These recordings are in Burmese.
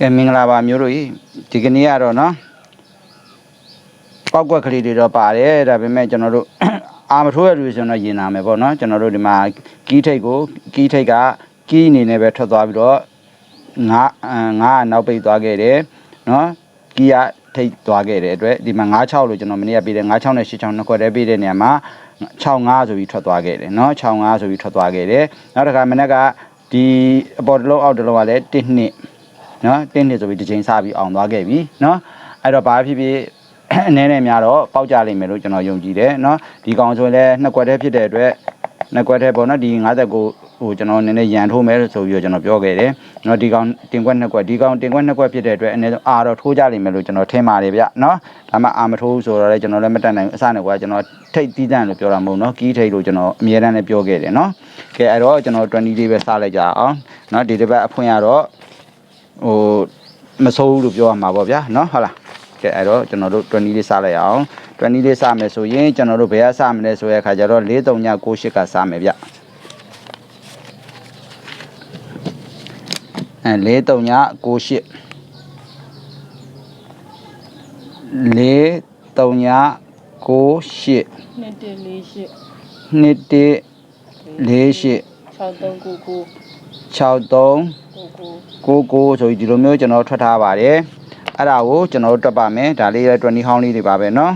ကဲမင်္ဂလာပါမျိုးတို့ဤဒီကနေ့ကတော့နော်ပောက်ကွက်ကလေးတွေတော့ပါတယ်ဒါပေမဲ့ကျွန်တော်တို့အာမထိုးရလို့ဆိုတော့ရင်နာမယ်ပေါ့နော်ကျွန်တော်တို့ဒီမှာကီးထိတ်ကိုကီးထိတ်ကကီးအနေနဲ့ပဲထွက်သွားပြီးတော့ငါငါနောက်ပိတ်သွားခဲ့တယ်နော်ကီးကထိတ်သွားခဲ့တဲ့အတွက်ဒီမှာ96လို့ကျွန်တော်မနေ့ကပြတယ်96နဲ့86နှစ်ခွက်တည်းပြတဲ့နေရာမှာ65ဆိုပြီးထွက်သွားခဲ့တယ်နော်65ဆိုပြီးထွက်သွားခဲ့တယ်နောက်တစ်ခါမနေ့ကဒီအပေါ်တစ်လုံးအောက်တစ်လုံးကလည်း1နှစ် နော်တင်းနှစ်ဆိုပြီးတစ်ချိန်စပြီးအောင်သွားခဲ့ပြီနော်အဲ့တော့ဘာဖြစ်ဖြစ်အနေနဲ့များတော့ပေါက်ကြလိမ့်မယ်လို့ကျွန်တော်ယုံကြည်တယ်နော်ဒီကောင်ဆိုရင်လည်းနှစ်ကွက်တည်းဖြစ်တဲ့အတွက်နှစ်ကွက်တည်းပေါ့နော်ဒီ59ဟိုကျွန်တော်နည်းနည်းရန်ထိုးမယ်ဆိုပြီးတော့ကျွန်တော်ပြောခဲ့တယ်နော်ဒီကောင်တင်ကွက်နှစ်ကွက်ဒီကောင်တင်ကွက်နှစ်ကွက်ဖြစ်တဲ့အတွက်အနေနဲ့အာတော့ထိုးကြလိမ့်မယ်လို့ကျွန်တော်ထင်ပါတယ်ဗျနော်ဒါမှအာမထိုးဆိုတော့လည်းကျွန်တော်လည်းမတတ်နိုင်ဘူးအစနဲ့ကွာကျွန်တော်ထိတ်တီးတန့်လို့ပြောတာမဟုတ်နော်ကီးထိတ်လို့ကျွန်တော်အမြဲတမ်းလည်းပြောခဲ့တယ်နော်ကဲအဲ့တော့ကျွန်တော်20လေးပဲစလိုက်ကြအောင်နော်ဒီတစ်ပတ်အဖွင့်ရတော့ ဟိုမဆိုးဘူးလို့ပြောရမှာပေါ့ဗျာเนาะဟုတ်လားကဲအဲ့တော့ကျွန်တော်တို့20လေးစလိုက်အောင်20လေးစမယ်ဆိုရင်ကျွန်တော်တို့ဘယ်ကစမလဲဆိုတဲ့အခါကျတော့4398ကစမယ်ဗျအဲ4398 4398 နှစ်တလေးရှိ 2148 6399 63 ကိုကို ကိုကိုဆိုပြီးဒီလိုမျိုးကျွန်တော်ထွက်ထားပါတယ်အဲ့ဒါကိုကျွန်တော်တို့တွက်ပါမယ်ဒါလေးလည်း20ဟောင်းလေးတွေပါပဲเนาะ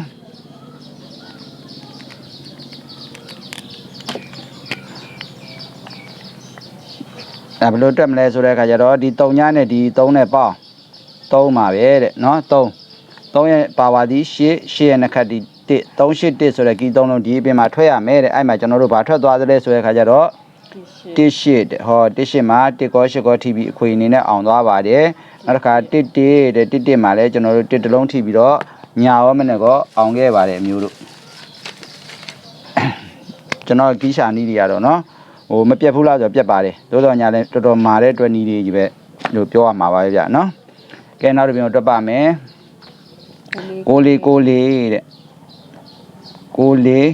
ဒါဘယ်လိုတွက်မလဲဆိုတဲ့အခါကျတော့ဒီ3ညနဲ့ဒီ3နဲ့ပေါင်း3ပါပဲတဲ့เนาะ3 3ရဲ့ပါဝါဒီ8 8ရဲ့နှစ်ခတ်ဒီ1 381ဆိုတဲ့ကီး3လုံးဒီအပြင်မှာထွက်ရမယ်တဲ့အဲ့မှာကျွန်တော်တို့ဘာထွက်သွားသလဲဆိုတဲ့အခါကျတော့ တိရှိတစ်ရှစ်တဲ့ဟောတစ်ရှစ်မှာတစ်ကောရှစ်ကောထိပြီးအခွေအနေနဲ့အောင်သွားပါတယ်နောက်တစ်ခါတစ်တစ်တဲ့တစ်တစ်မှာလည်းကျွန်တော်တို့တစ်တလုံးထိပြီးတော့ညာရောမနဲ့ကောအောင်ခဲ့ပါတယ်အမျိုးတို့ကျွန်တော်ကီးရှာနီးတွေကတော့နော်ဟိုမပြတ်ဘူးလားဆိုတော့ပြတ်ပါတယ်သို့တော်ညာလည်းတော်တော်မာတဲ့အတွက်နီးတွေကြီးပဲလို့ပြောရမှာပါပဲဗျနော်ကဲနောက်တစ်ပြန်တော့တွက်ပါမယ်ကိုလေးကိုလေးတဲ့ကိုလေး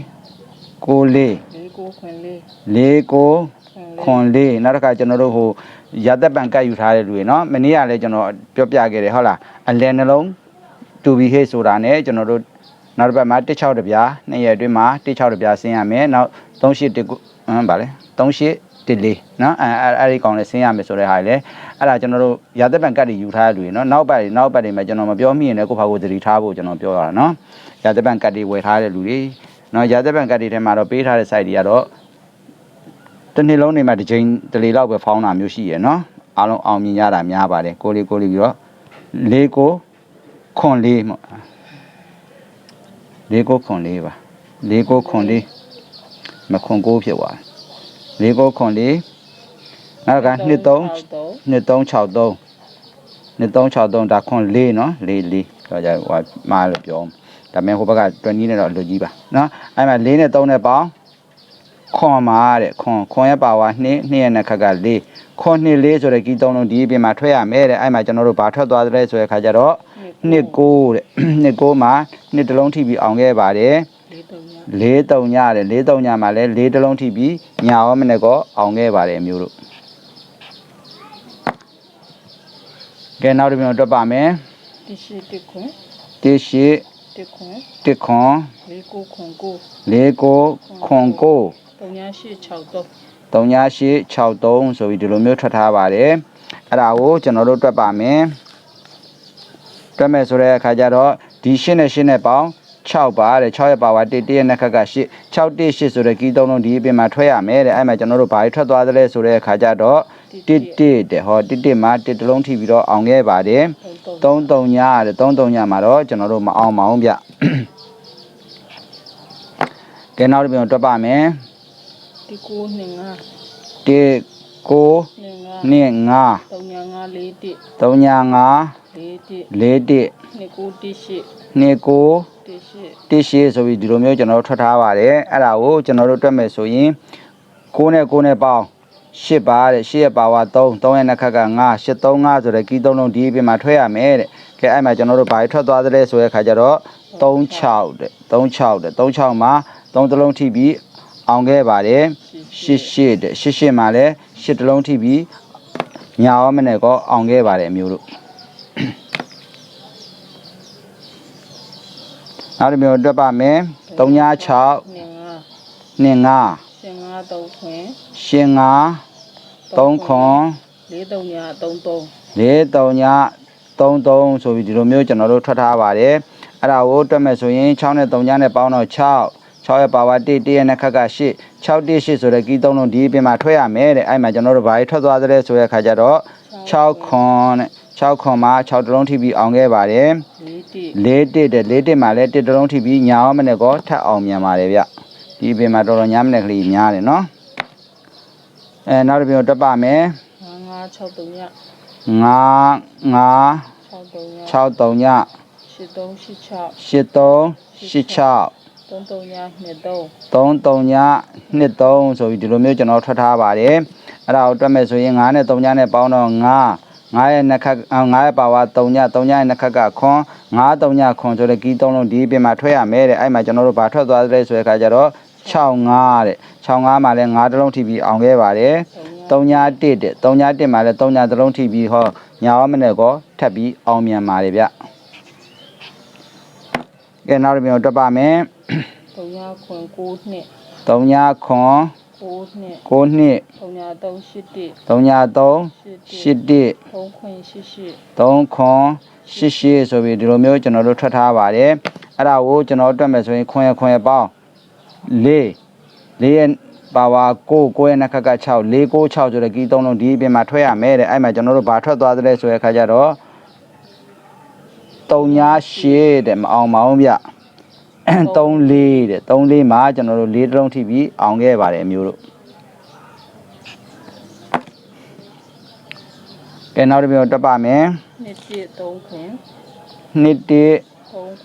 ကိုလေး လေးကိုခွင်လေး လေးကို ခွင်လေး ခွန်လေးနောက်တစ်ခါကျွန်တော်တို့ဟိုရသက်ပံကတ်ယူထားတဲ့လူတွေเนาะမနေ့ကလည်းကျွန်တော်ပြောပြခဲ့တယ်ဟုတ်လားအလယ်နှလုံးတူဘီဟေးဆိုတာ ਨੇ ကျွန်တော်တို့နောက်တစ်ပတ်မှာ16တပြားနှစ်ရက်အတွင်းမှာ16တပြားဆင်းရမယ်နောက်38တကိုဟမ်ဗာလဲ38တလေးเนาะအဲအဲအဲ့ဒီကောင်လေးဆင်းရမယ်ဆိုတဲ့ဟာလေအဲ့ဒါကျွန်တော်တို့ရသက်ပံကတ်တွေယူထားတဲ့လူတွေเนาะနောက်ပတ်တွေနောက်ပတ်တွေမှာကျွန်တော်မပြောမိရင်လည်းကိုယ့်ဘာကိုသတိထားဖို့ကျွန်တော်ပြောရတာเนาะရသက်ပံကတ်တွေဝယ်ထားတဲ့လူတွေ နော်ရာသက်ပံကတ်တွေထဲမှာတော့ပေးထားတဲ့ site တွေကတော့တစ်နှစ်လုံးနေမှာတစ်ချိန်တစ်လေလောက်ပဲဖောင်းတာမျိုးရှိရယ်နော်အားလုံးအောင်မြင်ရတာများပါတယ်ကိုလေးကိုလေးပြီးတော့လေးကိုခွန်လေးပေါ့လေးကိုခွန်လေးပါလေးကိုခွန်လေးမခွန်ကိုဖြစ်သွားလေးကိုခွန်လေးနောက်က23 2363 2363 2363ဒါခွန်လေးနော်လေးလေးဒါကြဟိုမှာလို့ပြော ဒါပေမဲ့ဟိုဘက်က20နဲ့တော့လွတ်ကြီးပါနော်အဲ့မှာ4နဲ့3နဲ့ပေါင်းခွန်မှာတဲ့ခွန်ခွန်ရဲ့ပါဝါ2 2ရဲ့နှစ်ခက်က4ခွန်2 4ဆိုတဲ့ကီးသုံးလုံးဒီအပြင်မှာထွက်ရမယ်တဲ့အဲ့မှာကျွန်တော်တို့ဘာထွက်သွားသလဲဆိုတဲ့ခါကျတော့2 9တဲ့2 9မှာ2တလုံးထိပြီးအောင်ခဲ့ပါတယ်လေးတုံညာ4 3ညတဲ့4 3ညမှာလည်း4တလုံးထိပြီးညာရောမနဲ့ကောအောင်ခဲ့ပါတယ်အမျိုးတို့ကဲနောက်တစ်ပြန်တွက်ပါမယ်တိရှိတိခွင်1 8 တိခွင်1ခွန်လေးကိုခွင်ကို4 9ခွန်9တုံညာရှိ63 3863ဆိုပြီးဒီလိုမျိုးထွက်ထားပါတယ်အဲ့ဒါကိုကျွန်တော်တို့တွက်ပါမယ်တွက်မယ်ဆိုတဲ့အခါကျတော့ဒီ8နဲ့8နဲ့ပေါင်း6ပါတဲ့6ရဲ့ပါဝါ1 1ရဲ့နှစ်ခက်က8 6 1 8ဆိုတဲ့ကီးသုံးလုံးဒီအပြင်မှာထွက်ရမယ်တဲ့အဲ့မှာကျွန်တော်တို့ဘာကြီးထွက်သွားသလဲဆိုတဲ့အခါကျတော့ 1 1တဲ့ဟော1 1မှာ1တလုံးထိပြီးတော့အောင်ခဲ့ပါတယ်တုံတုံ3 3ညတဲ့3 3ညမှာတော့ကျွန်တော်တို့မအောင်ပါဘူးဗျကဲနောက်တစ်ပြန်တွက်ပါမယ်တိကိုနှင်ငါ1 9နှင်ငါ2 5တုံညာငါလေးတိ3ညာ5လေးတိ4တစ်နှစ်ကိုတိရှိ2ကိုတိရှိတစ်ရှိဆိုပြီးဒီလိုမျိုးကျွန်တော်တို့ထွက်ထားပါတယ်အဲ့ဒါကိုကျွန်တော်တို့တွက်မယ်ဆိုရင်6နဲ့6နဲ့ပေါင်း 8ပါတဲ့8ရဲ့ပါဝါ3 3ရဲ့နှစ်ခက်က9 835ဆိုတဲ့ကီးသုံးလုံးဒီအပြင်မှာထွက်ရမယ်တဲ့ကဲအဲ့မှာကျွန်တော်တို့ဘာထွက်သွားသလဲဆိုတဲ့ခါကျတော့36တဲ့36တဲ့36မှာ3တလုံးထိပြီးအောင်ခဲ့ပါတယ်88တဲ့88မှာလည်း8တလုံးထိပြီးညာရောမနဲ့ကောအောင်ခဲ့ပါတယ်အမျိုးတို့နောက်တစ်မျိုးတွက်ပါမယ်3 6 2 5 ရှင်ငါသုံးခွင်ရှင်5 3ခွန်လေးသုံးညာသုံးသုံးလေး3ည33ဆိုပြီးဒီလိုမျိုးကျွန်တော်တို့ထွက်ထားပါတယ်အဲ့ဒါကိုတွက်မယ်ဆိုရင်6နဲ့3ညနဲ့ပေါင်းတော့6 6ရဲ့ပါဝါ1 1ရဲ့နှစ်ခက်က8 6 1 8ဆိုတဲ့ကီးသုံးလုံးဒီအပြင်မှာထွက်ရမယ်တဲ့အဲ့မှာကျွန်တော်တို့ဘာတွေထွက်သွားသလဲဆိုတဲ့အခါကျတော့6ခွန်တဲ့6ခွန်မှာ6တလုံးထိပြီးအောင်ခဲ့ပါတယ်လေးတိလေးတစ်တဲ့လေးတစ်မှာလည်းတစ်တလုံးထိပြီးညာအောင်မနဲ့ကောထပ်အောင်မြန်ပါတယ်ဗျ ဒီအပြင်မှာတော်တော်ညာမနဲ့ကလေးညားတယ်နော်အဲနောက်တစ်ပြင်တက်ပါမယ်ငါငါ6သုံးည9 9 6သုံးည6 3ည8သုံး8 6 8 3 8 6သုံးသုံးည2သုံး3 3ည2 3ဆိုပြီးဒီလိုမျိုးကျွန်တော်ထွက်ထားပါတယ်အဲ့ဒါကိုတွက်မယ်ဆိုရင်9နဲ့3ညနဲ့ပေါင်းတော့9 9ရဲ့နှစ်ခက်9ရဲ့ပါဝါ3ည3ညရဲ့နှစ်ခက်ကခွန်9 3ညခွန်ဆိုတဲ့ကီး3လုံးဒီအပြင်မှာထွက်ရမယ်တဲ့အဲ့မှာကျွန်တော်တို့ဘာထွက်သွားသလဲဆိုတဲ့အခါကျတော့ 65တဲ့65မှာလည်း9တလုံးထိပြီးအောင်ခဲ့ပါတယ်သုံးည3ည1တဲ့3ည1မှာလည်း3ညတလုံးထိပြီးဟောညာဝမနဲ့ကောထပ်ပြီးအောင်မြန်ပါတယ်ဗျကဲနောက်တစ်ပြန်တွက်ပါမယ်သုံးညခွင်9နှစ်3ညခွန်9နှစ်9နှစ်သုံးည3 8တိ3ည3 8တိ8သုံးခွင်8 8 3ခွန်88ဆိုပြီးဒီလိုမျိုးကျွန်တော်တို့ထွက်ထားပါတယ်အဲ့ဒါကိုကျွန်တော်တွက်မယ်ဆိုရင်ခွန်ရခွန်ရပေါင်း 4 4ရဲ့ပါဝါ9 9ရဲ့နှစ်ခက်က6 4 9 6ဆိုတဲ့ကီးသုံးလုံးဒီအပြင်မှာထွက်ရမယ်တဲ့အဲ့မှာကျွန်တော်တို့ဘာထွက်သွားသလဲဆိုတဲ့အခါကျတော့3ည8တဲ့မအောင်ပါဘူးဗျ3 4တဲ့3 4မှာကျွန်တော်တို့4တလုံးထိပြီးအောင်ခဲ့ပါတယ်အမျိုးတို့ကဲနောက်တစ်ပြန်တက်ပါမယ်နှစ်တိသုံးခွင်နှစ်တစ်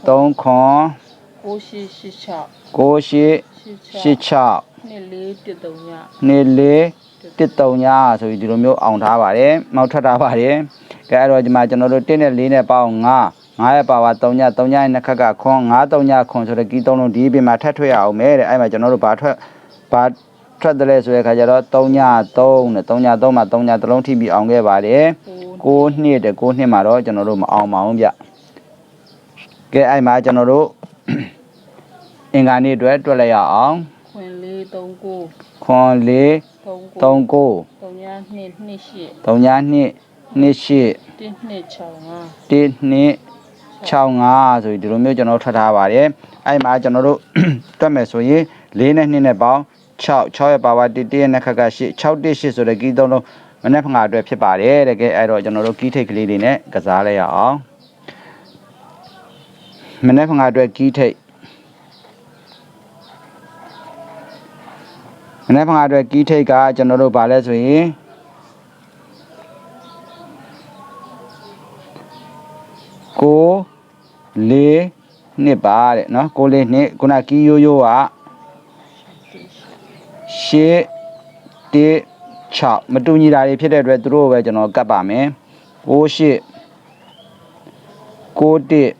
သုံးခွင်3ခွန် 9 8 6 98 8 86နှစ်လေးတစ်သုံးညနှစ်လေးတစ်တုံညာဆိုပြီးဒီလိုမျိုးအောင်ထားပါတယ်။မောက်ထွက်ထားပါတယ်။ကဲအဲ့တော့ဒီမှာကျွန်တော်တို့1နဲ့4နဲ့ပေါင်း9 9ရဲ့ပါဝါ3ည3ညရဲ့နှစ်ခက်ကခွန်9 3ညခွန်ဆိုတဲ့ကီးသုံးလုံးဒီအပြင်မှာထပ်ထွက်ရအောင်မယ်တဲ့။အဲ့မှာကျွန်တော်တို့ဘာထွက်ဘာထွက်တယ်လဲဆိုတဲ့ခါကျတော့3ည3နဲ့3ည3မှာ3ညတစ်လုံးထိပြီးအောင်ခဲ့ပါတယ်။6နှစ်တဲ့6နှစ်မှာတော့ကျွန်တော်တို့မအောင်ပါဘူးဗျ။ကဲအဲ့မှာကျွန်တော်တို့ အင်္ဂါနေ့အတွက်တွက်လိုက်ရအောင်ခွင်လေးသုံးကိုခွန်လေးသုံးကို39သုံးညနှစ်နှစ်ရှစ်3ညနှစ်နှစ်ရှစ်တစ်နှစ်6 5 1နှစ်65ဆိုပြီးဒီလိုမျိုးကျွန်တော်ထွက်ထားပါတယ်အဲ့မှာကျွန်တော်တို့ တွက်မယ်ဆိုရင်4နဲ့2နဲ့ပေါင်း6 6ရဲ့ပါဝါ1 1ရဲ့နှစ်ခက်က8 6 1 8ဆိုတဲ့ကီးသုံးလုံးမနေ့ဖငါအတွက်ဖြစ်ပါတယ်တကယ်အဲ့တော့ကျွန်တော်တို့ကီးထိတ်ကလေးတွေနဲ့ကစားလိုက်ရအောင်မနေ့ဖငါအတွက်ကီးထိတ် မနက်ဖန်အတွက်ကီးထိတ်ကကျွန်တော်တို့ဗာလဲဆိုရင်ကိုလေးနှစ်ပါတဲ့နော်ကိုလေးနှစ်ခုနကီးရိုးရိုးကရှေ့တေ6မတူညီတာတွေဖြစ်တဲ့အတွက်သူတို့ပဲကျွန်တော်ကတ်ပါမယ်6 8 9 1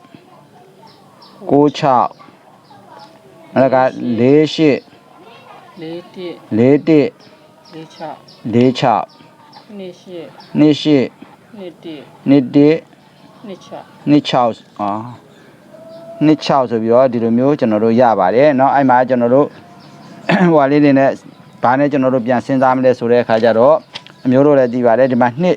9 6နောက်က4 8 လေးတစ် 4 1 လေး6 4 6 နှစ်ရှစ် နှစ်ရှစ် နှစ်တစ် နှစ်တစ် နှစ်6 နှစ်6အာနှစ်6ဆိုပြီးတော့ဒီလိုမျိုးကျွန်တော်တို့ရပါတယ်เนาะအဲ့မှာကျွန်တော်တို့ ဟိုဟာလေးတွေနဲ့ဘာနဲ့ကျွန်တော်တို့ပြန်စဉ်းစားမလဲဆိုတဲ့အခါကျတော့အမျိုးတို့လည်းသိပါတယ်ဒီမှာနှစ်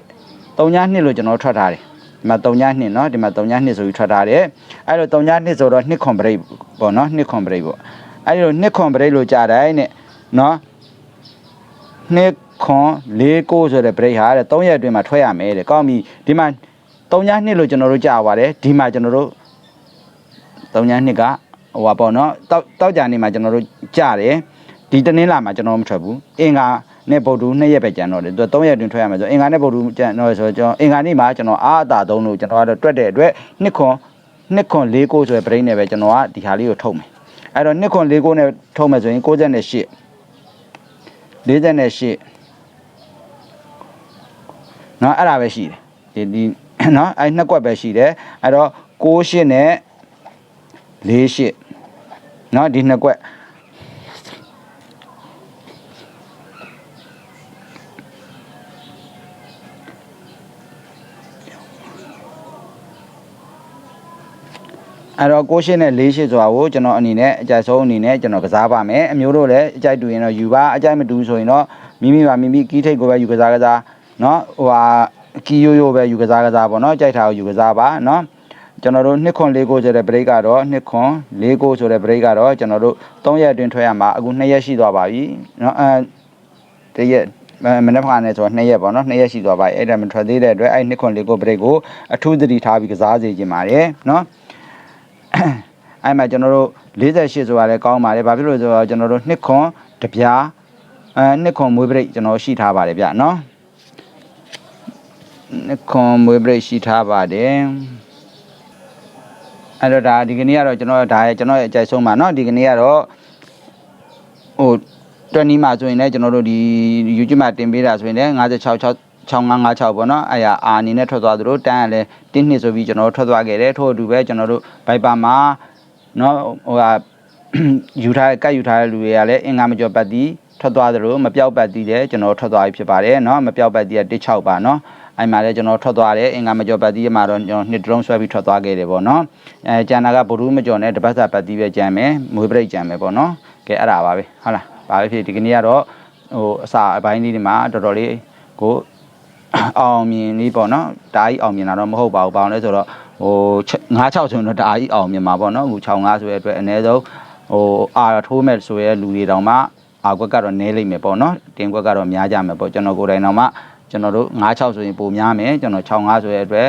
3ညနှစ်လို့ကျွန်တော်ထွက်ထားတယ်ဒီမှာ3ညနှစ်เนาะဒီမှာ3ညနှစ်ဆိုပြီးထွက်ထားတယ်အဲ့လို3ညနှစ်ဆိုတော့နှစ်ခွန်ပရိတ်ပေါ့เนาะနှစ်ခွန်ပရိတ်ပေါ့အဲ့လိုနှစ်ခွန်ပရိတ်လို့ကြားတိုင်းနဲ့ နော်နှစ်ခွန်လေးကိုဆိုတဲ့ break ဟာတဲ့3ရက်အတွင်းမှာထွက်ရမယ်တဲ့ကောင်းပြီဒီမှာ3ညနှစ်လို့ကျွန်တော်တို့ကြာပါတယ်ဒီမှာကျွန်တော်တို့3ညနှစ်ကဟိုပါပေါ့နော်တောက်တောက်ကြနေမှာကျွန်တော်တို့ကြာတယ်ဒီတနင်္လာမှာကျွန်တော်မထွက်ဘူးအင်္ဂါနဲ့ဗုဒ္ဓနှစ်ရက်ပဲကျန်တော့တယ်သူက3ရက်တွင်ထွက်ရမယ်ဆိုအင်္ဂါနဲ့ဗုဒ္ဓကျန်တော့ဆိုကျွန်တော်အင်္ဂါနေ့မှာကျွန်တော်အာအတာသုံးလို့ကျွန်တော်ကတော့တွက်တဲ့အတွက်နှစ်ခွန်နှစ်ခွန်၄ကိုဆိုတဲ့ brain နဲ့ပဲကျွန်တော်ကဒီဟာလေးကိုထုတ်မယ်အဲ့တော့နှစ်ခွန်၄ကိုနဲ့ထုတ်မယ်ဆိုရင်68 48နော်အဲ့ဒါပဲရှိတယ်ဒီဒီနော်အဲ့နှစ်ကွက်ပဲရှိတယ်အဲ့တော့68နဲ့48နော်ဒီနှစ်ကွက် အဲ့တော့ကိုရှင်းနဲ့၄ရှစ်ဆိုတာကိုကျွန်တော်အနေနဲ့အကြိုက်ဆုံးအနေနဲ့ကျွန်တော်ကစားပါမယ်အမျိုးတို့လည်းအကြိုက်တူရင်တော့ယူပါအကြိုက်မတူဆိုရင်တော့မိမိပါမိမိကီးထိတ်ကိုပဲယူကစားကစားเนาะဟိုဟာကီးရိုးရိုးပဲယူကစားကစားပေါ့เนาะကြိုက်တာကိုယူကစားပါเนาะကျွန်တော်တို့2ခွန်4ကိုဆိုတဲ့ break ကတော့2ခွန်4ကိုဆိုတဲ့ break ကတော့ကျွန်တော်တို့3ရက်အတွင်းထွက်ရမှာအခု2ရက်ရှိသွားပါပြီเนาะအဲတရက်မနေ့ကနဲ့ဆိုတော့2ရက်ပေါ့နော်2ရက်ရှိသွားပါပြီအဲ့ဒါမထွက်သေးတဲ့အတွက်အဲ့2ခွန်4ကို break ကိုအထူးသတိထားပြီးကစားစေချင်ပါတယ်เนาะ အဲ့မှာကျွန်တော်တို့48ဆိုတာလည်းကောင်းပါတယ်ဘာဖြစ်လို့လဲဆိုတော့ကျွန်တော်တို့နှစ်ခွန်တပြားအဲနှစ်ခွန်မွေးပရိတ်ကျွန်တော်ရှိထားပါတယ်ဗျနော်နှစ်ခွန်မွေးပရိတ်ရှိထားပါတယ်အဲ့တော့ဒါဒီကနေ့ကတော့ကျွန်တော်ဒါရဲ့ကျွန်တော်ရဲ့အကြိုက်ဆုံးပါเนาะဒီကနေ့ကတော့ဟိုတွက်နီးမှာဆိုရင်လည်းကျွန်တော်တို့ဒီ YouTube မှာတင်ပေးတာဆိုရင်လည်း56 6556ပေါ့နော်အဲ့ရအာအနေနဲ့ထွက်သွားသလိုတန်းကလည်း1နှစ်ဆိုပြီးကျွန်တော်တို့ထွက်သွားခဲ့တယ်ထို့အတူပဲကျွန်တော်တို့ Viber မှာနော်ဟိုဟာယူထားကတ်ယူထားတဲ့လူတွေကလည်းအင်္ဂါမကျော်ပတ်တီထွက်သွားသလိုမပြောက်ပတ်တီလည်းကျွန်တော်တို့ထွက်သွားပြီဖြစ်ပါတယ်နော်မပြောက်ပတ်တီက16ပါနော်အဲ့မှာလည်းကျွန်တော်ထွက်သွားတယ်အင်္ဂါမကျော်ပတ်တီမှာတော့ကျွန်တော်နှစ်ဒရုန်းဆွဲပြီးထွက်သွားခဲ့တယ်ပေါ့နော်အဲကျန်တာကဘရူးမကျော်နဲ့တပတ်စာပတ်တီပဲကျန်မယ်မွေးပရိတ်ကျန်မယ်ပေါ့နော်ကဲအဲ့ဒါပါပဲဟုတ်လားဘာပဲဖြစ်ဒီကနေ့ကတော့ဟိုအစာအပိုင်းလေးဒီမှာတော်တော်လေးကို အောင်မြင်လေးပေါ့နော်ဒါကြီးအောင်မြင်တာတော့မဟုတ်ပါဘူးဘာလို့လဲဆိုတော့ဟို9 6ဆိုတော့ဒါကြီးအောင်မြင်မှာပေါ့နော်အခု6 5ဆိုတဲ့အတွက်အနည်းဆုံးဟိုအာထိုးမဲ့ဆိုရဲလူတွေတောင်မှအာကွက်ကတော့နည်းလိမ့်မယ်ပေါ့နော်တင်ကွက်ကတော့များကြမယ်ပေါ့ကျွန်တော်ကိုယ်တိုင်တောင်မှကျွန်တော်တို့9 6ဆိုရင်ပိုများမယ်ကျွန်တော်6 5ဆိုရဲအတွက်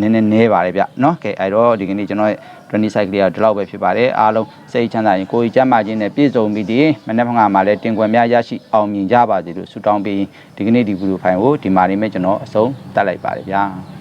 နည်းနည်းနည်းပါတယ်ဗျနော်ကဲအဲ့တော့ဒီကနေ့ကျွန်တော် ရဲ့20 cycle ကဒီလောက်ပဲဖြစ်ပါတယ်အားလုံးစိတ်ချမ်းသာရင်ကိုယ်ကြီးကျန်းမာခြင်းနဲ့ပြည့်စုံပြီးဒီမနေ့ကမှလည်းတင်ကွက်များရရှိအောင်မြင်ကြပါစေလို့ဆုတောင်းပြီးဒီကနေ့ဒီဗီဒီယိုဖိုင်ကိုဒီမှာနေမဲ့ကျွန်တော်အဆုံးတက်လိုက်ပါတယ်ဗျာ